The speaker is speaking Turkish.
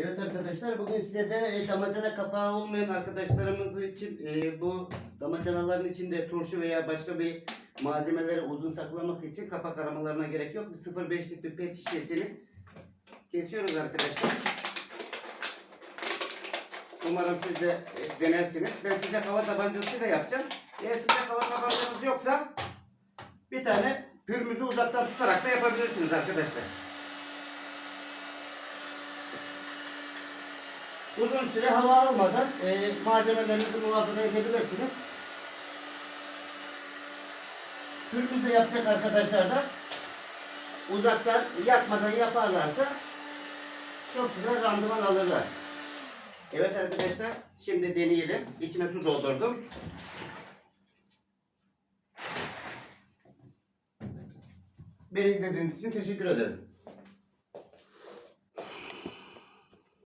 Evet arkadaşlar bugün size de e, damacana kapağı olmayan arkadaşlarımız için e, bu damacanaların içinde turşu veya başka bir malzemeleri uzun saklamak için kapak aramalarına gerek yok. Bir 0.5'lik bir pet şişesini kesiyoruz arkadaşlar. Umarım siz de e, denersiniz. Ben sıcak hava tabancasıyla yapacağım. Eğer sıcak hava tabancanız yoksa bir tane pürmüzü uzaktan tutarak da yapabilirsiniz arkadaşlar. Uzun süre hava almadan e, malzemelerinizi muhafaza edebilirsiniz. Pürmüzde yapacak arkadaşlar da uzaktan yakmadan yaparlarsa çok güzel randıman alırlar. Evet arkadaşlar şimdi deneyelim. İçine su doldurdum. Beni izlediğiniz için teşekkür ederim.